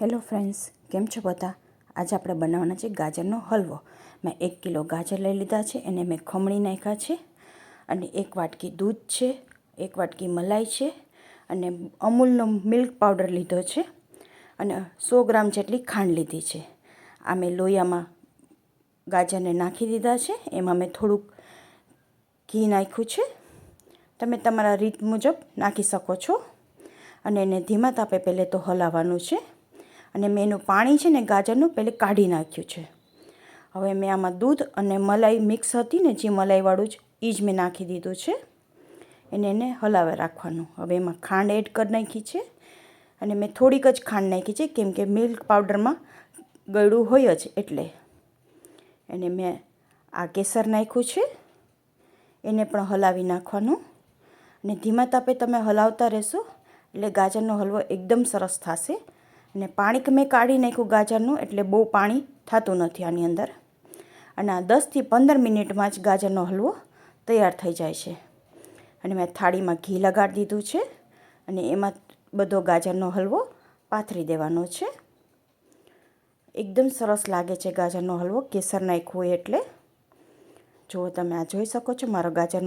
Hello friends, કેમ છો બધા? આજે આપણે બનાવવાના છે ગાજરનો હલવો. મેં એક કિલો ગાજર લઈ લીધા છે, એને મેં ખમણી નાખ્યા છે અને એક વાટકી દૂધ છે, એક વાટકી મલાઈ છે અને અમૂલનો મિલ્ક પાવડર લીધો છે અને સો ગ્રામ જેટલી ખાંડ લીધી છે. આ મેં લોયામાં ગાજરને નાખી દીધા છે, એમાં મેં થોડુંક ઘી નાખ્યું છે. તમે તમારા રીત મુજબ નાખી શકો છો અને એને ધીમા તાપે પહેલે તો હલાવવાનું છે. અને મેં એનું પાણી છે ને ગાજરનું પહેલે કાઢી નાખ્યું છે. હવે મેં આમાં દૂધ અને મલાઈ મિક્સ હતી ને જે મલાઈવાળું જ એ જ મેં નાખી દીધું છે. એને એને હલાવે રાખવાનું. હવે એમાં ખાંડ એડ કરી નાખી છે અને મેં થોડીક જ ખાંડ નાખી છે, કેમ કે મિલ્ક પાવડરમાં ગળ્યું હોય જ એટલે. એને મેં આ કેસર નાખ્યું છે. એને પણ હલાવી નાખવાનું. અને ધીમા તાપે તમે હલાવતા રહેશો એટલે ગાજરનો હલવો એકદમ સરસ થશે. અને પાણી મેં કાઢી નાખ્યું ગાજરનું એટલે બહુ પાણી થતું નથી આની અંદર. અને આ દસથી પંદર મિનિટમાં જ ગાજરનો હલવો તૈયાર થઈ જાય છે. અને મેં થાળીમાં ઘી લગાડી દીધું છે અને એમાં બધો ગાજરનો હલવો પાથરી દેવાનો છે. એકદમ સરસ લાગે છે ગાજરનો હલવો, કેસર નાખ્યું હોય એટલે. જુઓ તમે આ જોઈ શકો છો, મારો ગાજરનો